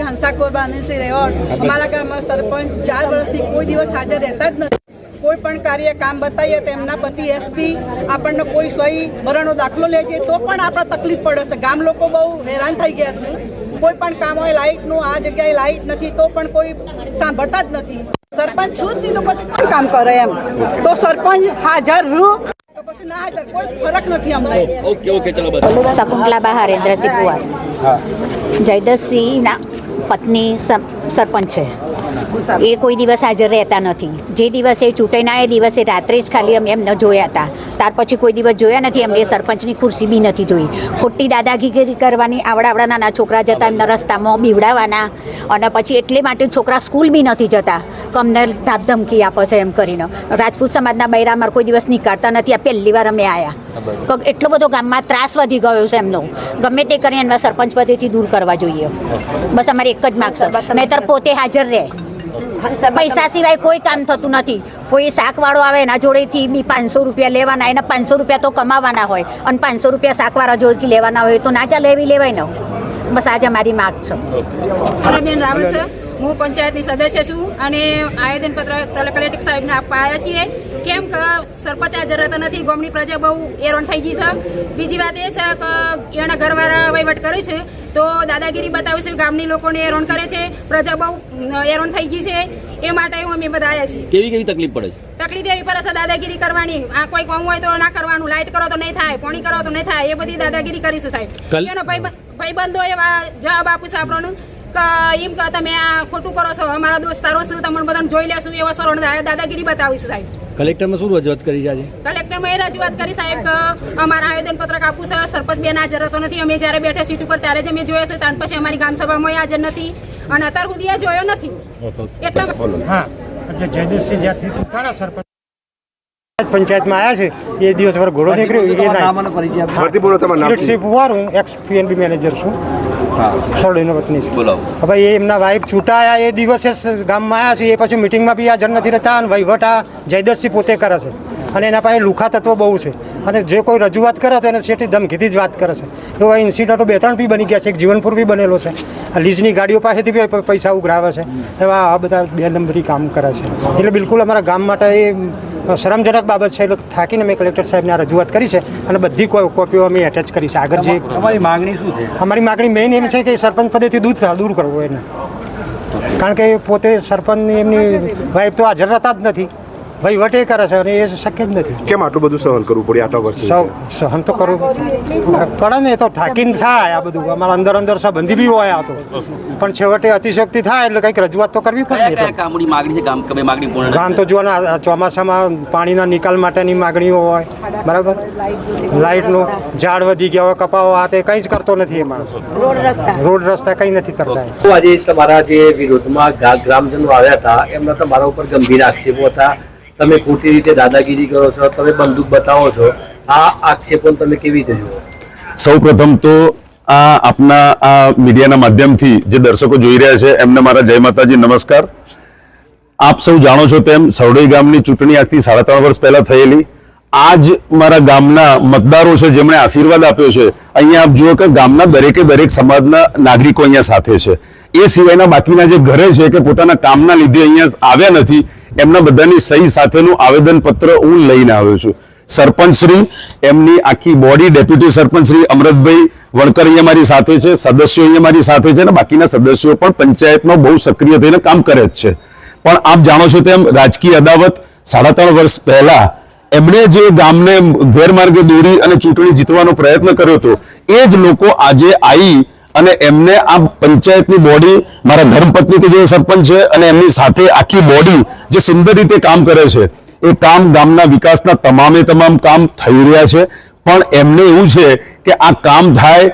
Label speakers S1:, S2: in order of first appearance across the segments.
S1: વર્ષથી હંસાકોર બાંધીસિંહ રેવોડ અમારા ગામમાં સરપંચ ચાર વર્ષથી કોઈ દિવસ હાજર રહેતા જ નથી. કોઈ પણ કાર્ય કામ બતાવીએ તો એમના પતિ એસપી આપણને કોઈ સહી ભરણનો દાખલો લે છે તો પણ આપણે તકલીફ પડે છે. ગામ લોકો બહુ હેરાન થઈ ગયા છે. કોઈ પણ કામ હોય લાઇટનું આ જગ્યાએ લાઇટ નથી તો પણ કોઈ સાંભળતા જ નથી. સરપંચ છું જ તો પછી કોણ કામ કરે એમ? તો સરપંચ હાજર રૂ તો પછી ના હાજર કોઈ ફરક નથી અમને.
S2: ઓકે ઓકે ચલો
S3: શકુંતલાબા હરેન્દ્રસિંહ પુવાર જયદસસિંહના પત્ની સર- સરપંચ છે. એ કોઈ દિવસ હાજર રહેતા નથી. જે દિવસે ચૂંટાઈના એ દિવસે રાત્રે જ ખાલી અમે એમને જોયા હતા. ત્યાર પછી કોઈ દિવસ જોયા નથી એમને સરપંચની ખુરશી બી નથી જોઈ. ખોટી દાદાગીરી કરવાની આવડાવડા નાના છોકરા જતા એમના રસ્તામાં બીવડાવવાના અને પછી એટલે માટે છોકરા સ્કૂલ બી નથી જતા કે અમને ધાપ ધમકી આપે છે એમ કરીને. રાજપૂત સમાજના બૈરા અમારે કોઈ દિવસ નીકળતા નથી આ પહેલી વાર અમે આવ્યા ક- એટલો બધો ગામમાં ત્રાસ વધી ગયો છે એમનો. ગમે તે કરીને એમના સરપંચ પદેથી દૂર કરવા જોઈએ. બસ અમારે એક જ માગ છે નહીતર પોતે હાજર રહે. પૈસા સિવાય કોઈ કામ થતું નથી. કોઈ શાકવાળો આવે એના જોડેથી બી પાંચસો રૂપિયા લેવાના એના પાંચસો રૂપિયા તો કમાવાના હોય. અને પાંચસો રૂપિયા શાકવાળા જોડેથી લેવાના હોય તો ના ચાલે એવી લેવાય ને. બસ આજે મારી માગ છે.
S4: બેન રાવળ છે. હું પંચાયતની સદસ્ય છું અને આવેદનપત્ર તલા કલેક્ટર સાહેબને આપવા આવ્યા છીએ. કેમ કે સરપંચ હાજર રહેતા નથી ગામની પ્રજા બહુ હેરાન થઈ ગઈ છે. બીજી વાત એ છે કે એના ઘરવાળા વહીવટ કરે છે. તો દાદાગીરી બતાવે છે ગામની લોકોને હેરાન કરે છે પ્રજા બહુ હેરાન થઈ ગઈ છે એ માટે હું અમે બધા આવ્યા છીએ.
S2: કેવી કેવી તકલીફ પડે છે?
S4: તકલીફ એવી પડે છે દાદાગીરી કરવાની. આ કોઈ કોમ હોય તો ના કરવાનું. લાઇટ કરો તો નહીં થાય પોણી કરો તો નહીં થાય એ બધી દાદાગીરી કરી છે સાહેબ. એનો ભાઈ ભાઈબંધો એવા જવાબ આપું છે આપણને એમ કે તમે આ ખોટું કરો છો અમારા દોસ્તારો છું તમને બધાને જોઈ લેશું એવા સરો દાદાગીરી બતાવી સાહેબ.
S5: કલેક્ટરમાં શું રજૂઆત કરી છે આજે?
S4: કલેક્ટરમાં એ રજૂઆત કરી સાહેબ કે અમારા આવેદન પત્રક આપવું છે સરપંચ બેન હાજર હતો નથી. અમે જ્યારે બેઠા સીટ ઉપર ત્યારે જ અમે જોયો છે ત્યાર પછી અમારી ગામ સભામાં એ હાજર નથી અને અત્યાર સુધી એ જોયો નથી. એટલા
S6: હા જયદેવસિંહ જ્યાંથી ચૂંટાણા સરપંચ પંચાયતમાં આવ્યા છે એ દિવસ પર ઘોડો નીકળ્યો એ
S5: નામ
S7: ફરતી બોલો તમારું નામ.
S6: પુવાર હું એક્સ પીએનબી મેનેજર છું. સરડોઈનો
S2: પત્ની
S6: હવે એ એમના વાઈફ છૂટાયા એ દિવસે ગામમાં આવ્યા છે એ પછી મિટિંગમાં બી હાજર નથી રહેતા અને વહીવટ આ જયદતસિંહ પોતે કરે છે. અને એના પાસે લુખા તત્વો બહુ છે. અને જે કોઈ રજૂઆત કરે તો એને સેટી ધમકીથી જ વાત કરે છે. એવા ઇન્સિડન્ટો બે ત્રણ બી બની ગયા છે. એક જીવનપુર બી બનેલો છે. લીઝની ગાડીઓ પાસેથી બી પૈસા ઉઘરાવે છે. એવા આ બધા બે નંબરી કામ કરે છે. એટલે બિલકુલ અમારા ગામ માટે એ શરમજનક બાબત છે. એટલે થાકીને મેં કલેક્ટર સાહેબને આ રજૂઆત કરી છે અને બધી કોપીઓ અમે એટેચ કરી છે. આગળ જે
S5: અમારી માંગણી શું છે?
S6: અમારી માગણી મેઇન એમ છે કે સરપંચ પદેથી દૂર દૂર કરવો એને. કારણ કે પોતે સરપંચની એમની વાઈફ તો હાજર રહેતા જ નથી. વહીવટ એ કરે છે અને એ શક્ય જ નથી.
S7: કેમ આટલું બધું સહન કરવું પડ્યું આટલા વર્ષ?
S6: સૌ સહન તો કરવું. પડે ને એ તો થાકીને થાય આ બધું? અમારા અંદર અંદર સંબંધી બી હોય આ તો. પણ છેવટે અતિશક્તિ થાય એટલે કંઈક રજૂઆત તો કરવી પડે ગામ તો. જો આ ચોમાસામાં પાણીના નિકાલ માટેની માગણીઓ હોય. બરાબર? લાઇટનું ઝાડ વધી ગયા હોય કપાવો આ તે કંઈ જ કરતો નથી એ માણસ. રોડ રસ્તા. કંઈ નથી કરતા.
S8: આજે તમારા જે વિરોધમાં ગ્રામજનો આવ્યા હતા એમના તમારા ઉપર ગંભીર આક્ષેપો હતા. તમે ખોટી રીતે દાદાગીરી કરો છો, તમે બંદૂક બતાવો છો, આ આક્ષેપો તમે કેવી રીતે જુઓ?
S9: સૌ પ્રથમ તો આ આપના આ મીડિયાના માધ્યમથી જે દર્શકો જોઈ રહ્યા છે, એમને મારા જય માતાજી, નમસ્કાર. આપ સૌ જાણો છો તેમ સરડોઈ ગામની ચૂંટણી આજથી સાડા ત્રણ વર્ષ પહેલા થયેલી. આજ મારા ગામના મતદારો છે, જેમણે આશીર્વાદ આપ્યો છે. અહીંયા આપ જુઓ કે ગામના દરેકે દરેક સમાજના નાગરિકો અહીંયા સાથે છે. એ સિવાયના બાકીના જે ઘરે છે, કે પોતાના કામના લીધે અહીંયા આવ્યા નથી એમના બધાની સહી સાથેનું આવેદન પત્ર હું લઈને આવ્યો છું. સરપંચ શ્રી, એમની આખી બોડી ડેપ્યુટી સરપંચશ્રી અમૃતભાઈ વણકર અહીંયા મારી સાથે છે, સદસ્યો અહીંયા મારી સાથે છે અને બાકીના સદસ્યો પણ પંચાયતમાં બહુ સક્રિય થઈને કામ કરે જ છે. પણ આપ જાણો છો તેમ રાજકીય અદાવત સાડા ત્રણ વર્ષ પહેલા એમણે જે ગામને ગેરમાર્ગે દોરી અને ચૂંટણી જીતવાનો પ્રયત્ન કર્યો હતો, એ જ લોકો આજે આવી અને એમને આ પંચાયતની બોડી મારા ધર્મપત્ની કે જે સરપંચ છે અને એમની સાથે આખી બોડી જે સુંદર રીતે કામ કરે છે, એ કામ ગામના વિકાસના તમામે તમામ કામ થઈ રહ્યા છે. પણ એમને એવું છે કે આ કામ થાય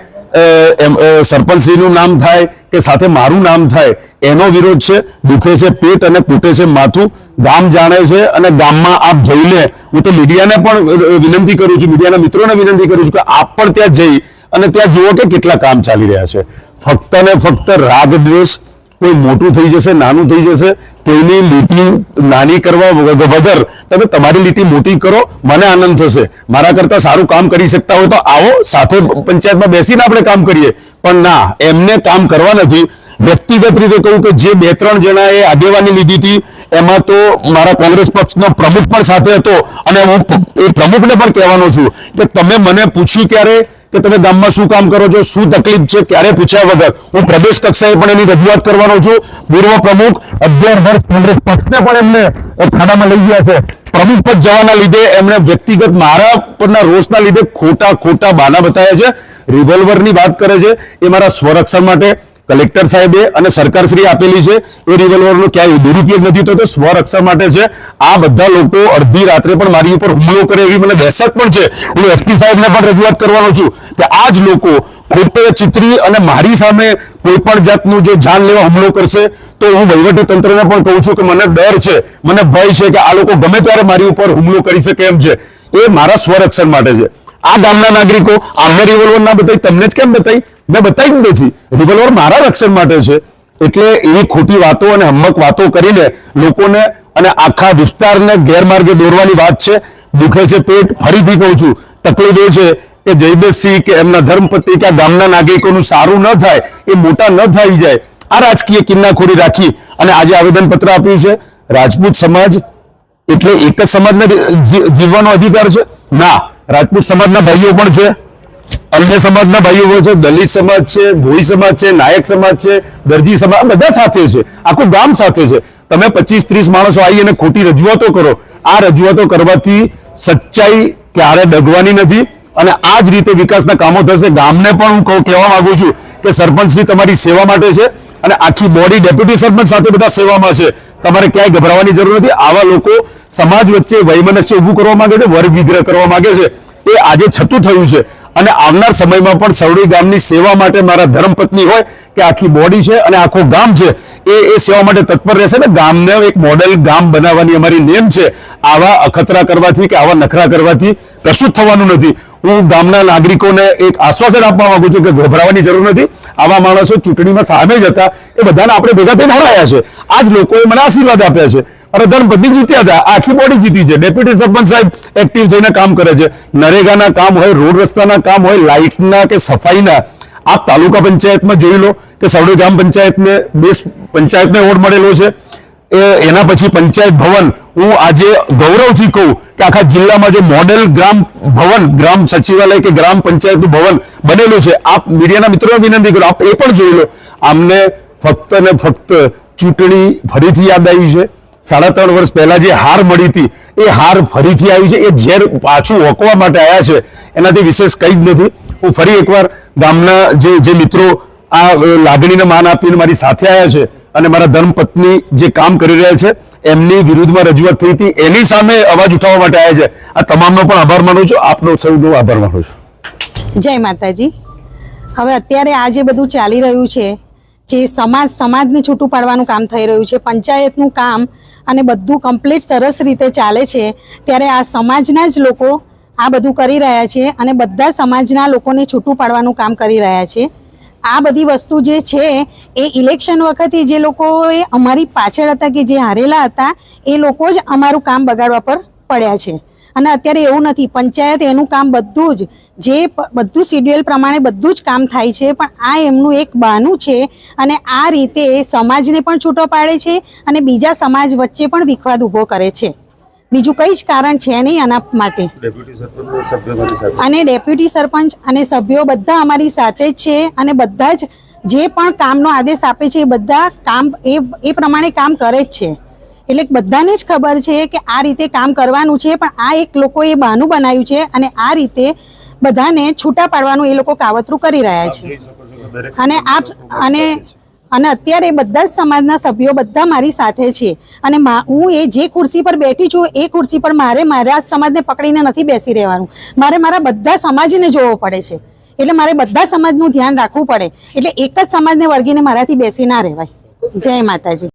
S9: સરપંચશ્રીનું નામ થાય કે સાથે મારું નામ થાય, એનો વિરોધ છે, દુખે છે પેટ અને કૂટે છે માથું, ગામ જાણે છે અને ગામમાં આપ જઈને હું તો મીડિયાને પણ વિનંતી કરું છું, મીડિયાના મિત્રોને વિનંતી કરું છું કે આપ પણ ત્યાં જઈ અને ત્યાં જુઓ કે કેટલા કામ ચાલી રહ્યા છે. ફક્ત ને ફક્ત રાગ દ્વેષ કોઈ મોટું થઈ જશે, નાનું થઈ જશે, કોઈની લીટી નાની કરવા વગ- વગર તમે તમારી લીટી મોટી કરો, મને આનંદ થશે. મારા કરતા સારું કામ કરી શકતા હોય તો આવો, સાથે પંચાયતમાં બેસીને આપણે કામ કરીએ. પણ ના, એમને કામ કરવા નથી. વ્યક્તિગત રીતે કહું કે જે બે ત્રણ જણાએ આગેવાની લીધી હતી, એમાં તો મારા કોંગ્રેસ પક્ષનો પ્રમુખ પણ સાથે હતો અને હું એ પ્રમુખને પણ કહેવાનો છું કે તમે મને પૂછ્યું ક્યારે? કે તમે ગામમાં શું કામ કરો છો, શું તકલીફ છે, ક્યારે પૂછ્યા વગર? હું પ્રદેશ કક્ષાએ પણ એની રજૂઆત કરવાનો છું. પૂર્વ પ્રમુખ અગિયાર વર્ષ કોંગ્રેસ પક્ષને પણ એમને ખાડામાં લઈ ગયા છે. પ્રમુખ પદ જવાના લીધે એમણે વ્યક્તિગત મારા પરના રોષના લીધે ખોટા ખોટા બાના બતાવ્યા છે. રિવોલ્વરની વાત કરે છે. એ મારા સ્વરક્ષણ માટે કલેક્ટર સાહેબે અને સરકારશ્રી આપેલી છે, એ રિવોલ્વરનો ક્યાંય દુરુપયોગ નથી થતો સ્વરક્ષણ માટે છે. આ બધા લોકો અડધી રાત્રે પણ મારી ઉપર હુમલો કરે એવી મને દહેશત પણ છે. હું એસપી સાહેબને પણ રજૂઆત કરવાનો છું કે આ જ લોકો પોતે ચિત્રી અને મારી સામે કોઈ પણ જાતનું જો જાન લેવા હુમલો કરશે, તો હું વહીવટી તંત્રને પણ કહું છું કે મને ડર છે, મને ભય છે કે આ લોકો ગમે ત્યારે મારી ઉપર હુમલો કરી શકે એમ છે. એ મારા સ્વરક્ષણ માટે છે. આ ગામના નાગરિકો આમને રિવોલ્વર ના બતાવી, તમને જ કેમ બતાવી? મેં બતાવી જ નથી રિવોલ્વર મારા રક્ષણ માટે છે. એટલે એવી ખોટી વાતો અને હમ્મક વાતો કરીને લોકોને અને આખા વિસ્તારને ગેરમાર્ગે દોરવાની વાત છે. દુખે છે પેટ, ફરીથી કહું છું, તકલીફ એ છે કે જયદેશસિંહ કે એમના ધર્મપત્ની કે ગામના નાગરિકોનું સારું ન થાય, એ મોટા ન થઈ જાય. આ રાજકીય કિન્નાખોરી રાખી અને આજે આવેદનપત્ર આપ્યું છે. રાજપૂત સમાજ એટલે એક જ સમાજને જીવવાનો અધિકાર છે? ના, રાજપૂત સમાજના ભાઈઓ પણ છે. અન્ય સમાજના ભાઈઓ છે, દલિત સમાજ છે, ભોઈ સમાજ છે, નાયક સમાજ છે, દરજી સમાજ બધા સાથે છે. આખું ગામ સાથે છે. તમે પચીસ ત્રીસ માણસો આવી અને ખોટી રજૂઆતો કરો. આ રજૂઆતો કરવાથી સચ્ચાઈ ક્યારે ડગવાની નથી અને આ જ રીતે વિકાસના કામો થશે. ગામને પણ હું કહું- કહેવા માંગુ છું કે સરપંચની તમારી સેવા માટે છે અને આખી બોડી ડેપ્યુટી સરપંચ સાથે બધા સેવામાં છે. તમારે ક્યાંય ગભરાવાની જરૂર નથી. આવા લોકો સમાજ વચ્ચે વૈમનસ્ય ઊભું કરવા માંગે છે વર્ગ વિગ્રહ કરવા માંગે છે. એ આજે છતું થયું છે. અને આવનાર સમયમાં પણ સવડી ગામની સેવા માટે મારા ધર્મપત્ની હોય કે આખી બોડી છે અને આખો ગામ છે, એ એ સેવા માટે તત્પર રહેશે ને? ગામને એક મોડેલ ગામ બનાવવાની અમારી નેમ છે. આવા અખતરા કરવાથી કે આવા નખરા કરવાથી કશું થવાનું નથી. હું ગામના નાગરિકોને એક આશ્વાસન આપવા માંગુ છું કે ગભરાવાની જરૂર નથી. આવા માણસો ચૂંટણીમાં સામે જ હતા. એ બધાને આપણે ભેગા થઈને હરાયા છે. આ જ લોકોએ મને આશીર્વાદ આપ્યા છે. અને ધર્મપત્ની જીત્યા હતા. આખી બોડી જીતી છે. ડેપ્યુટી સરપંચ સાહેબ એક્ટિવ થઈને કામ કરે છે. નરેગાના કામ હોય, રોડ રસ્તાના કામ હોય, લાઇટના કે સફાઈના, આપ તાલુકા પંચાયતમાં જોઈ લો કે સવડી ગ્રામ પંચાયતને બેસ્ટ પંચાયતને એવોર્ડ મળેલો છે. એના પછી પંચાયત ભવન. હું આજે ગૌરવથી કહું કે આખા જિલ્લામાં જે મોડેલ ગ્રામ ભવન, ગ્રામ સચિવાલય કે ગ્રામ પંચાયતનું ભવન બનેલું છે, આપ મીડિયાના મિત્રોને વિનંતી કરું, આપ એ પણ જોઈ લો. આમને ફક્ત ને ફક્ત ચૂંટણી ફરીથી યાદ આવી છે. સાડા ત્રણ વર્ષ પહેલા જે હાર મળી હતી, એ હાર ફરીથી આવી છે. એ ઝેર પાછું ઓકવા માટે આવ્યા છે. એનાથી વિશેષ કંઈ જ નથી. હું ફરી એકવાર ગામના જે જે મિત્રો આ લાગણીને માન આપીને મારી સાથે આવ્યા છે અને મારા ધર્મપત્ની જે કામ કરી રહ્યા છે, એમની વિરુદ્ધમાં રજૂઆત થઈ હતી. એની સામે અવાજ ઉઠાવવા માટે આવ્યા છે. આ તમામનો પણ આભાર માનું છું. આપનો સૌનો આભાર માનું છું.
S10: જય માતાજી. હવે અત્યારે આ જે બધું ચાલી રહ્યું છે જે સમાજ સમાજને છૂટું પાડવાનું કામ થઈ રહ્યું છે, પંચાયતનું કામ અને બધું કમ્પ્લીટ સરસ રીતે ચાલે છે, ત્યારે આ સમાજના જ લોકો આ બધું કરી રહ્યા છે અને બધા સમાજના લોકોને છૂટું પાડવાનું કામ કરી રહ્યા છે. આ બધી વસ્તુ જે છે, એ ઇલેક્શન વખતે જે લોકોએ અમારી પાછળ હતા કે જે હારેલા હતા, એ લોકો જ અમારું કામ બગાડવા પર પડ્યા છે. અને અત્યારે એવું નથી. પંચાયત એનું કામ બધું જ જે બધું શિડ્યુઅલ પ્રમાણે બધું જ કામ થાય છે પણ આ એમનું એક બહાનું છે અને આ રીતે સમાજને પણ છૂટો પાડે છે અને બીજા સમાજ વચ્ચે પણ વિખવાદ ઊભો કરે છે. બીજું કંઈ જ કારણ છે નહીં આના માટે. અને ડેપ્યુટી સરપંચ અને સભ્યો બધા અમારી સાથે જ છે અને બધા જ જે પણ કામનો આદેશ આપે છે એ બધા કામ એ એ પ્રમાણે કામ કરે જ છે. એટલે બધાને જ ખબર છે કે આ રીતે કામ કરવાનું છે, પણ આ એક લોકોએ બહાનું બનાવ્યું છે અને આ રીતે બધાને છૂટા પાડવાનું એ લોકો કાવતરું કરી રહ્યા છે. અને આપ અને અને અત્યારે બધા જ સમાજના સભ્યો બધા મારી સાથે છે. અને હું એ જે ખુરશી પર બેઠી છું, એ ખુરશી પર મારે મારા સમાજને પકડીને નથી બેસી રહેવાનું. મારે મારા બધા સમાજને જોવો પડે છે. એટલે મારે બધા સમાજનું ધ્યાન રાખવું પડે. એટલે એક જ સમાજને વર્ગીને મારાથી બેસી ના રહેવાય. જય માતાજી.